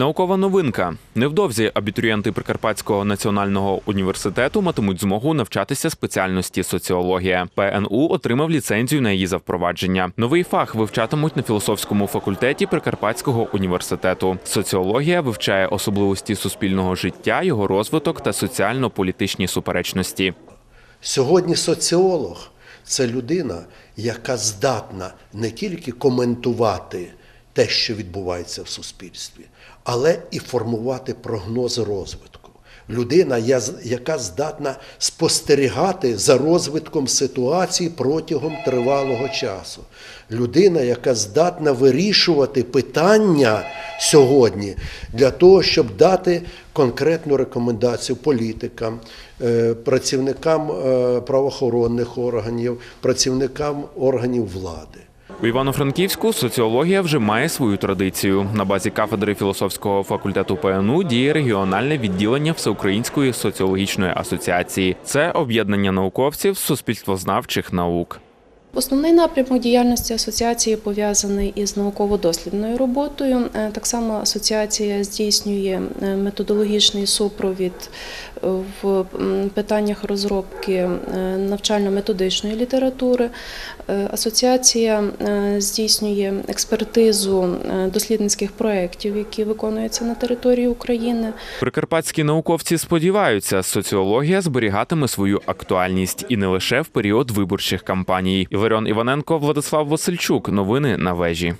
Наукова новинка. Невдовзі абітурієнти Прикарпатського національного університету матимуть змогу навчатися спеціальності соціологія. ПНУ отримав ліцензію на її запровадження. Новий фах вивчатимуть на філософському факультеті Прикарпатського університету. Соціологія вивчає особливості суспільного життя, його розвиток та соціально-політичні суперечності. Сьогодні соціолог це людина, яка здатна не тільки коментувати те, що відбувається в суспільстві, але і формувати прогнози розвитку. Людина, яка здатна спостерігати за розвитком ситуації протягом тривалого часу. Людина, яка здатна вирішувати питання сьогодні для того, щоб дати конкретну рекомендацію політикам, е, працівникам е, правоохоронних органів, працівникам органів влади. У Івано-Франківську соціологія вже має свою традицію. На базі кафедри філософського факультету ПНУ діє регіональне відділення Всеукраїнської соціологічної асоціації. Це об'єднання науковців суспільствознавчих наук. Основний напрямок діяльності асоціації пов'язаний із науково-дослідною роботою. Е, Так само асоціація здійснює е, методологічний супровід е, в питаннях розробки навчально-методичної літератури. Асоціація здійснює експертизу дослідницьких проєктів, які виконуються на території України. Прикарпатські науковці сподіваються, соціологія зберігатиме свою актуальність і не лише в період виборчих кампаній. Іларіон Іваненко, Владислав Васильчук. Новини на вежі.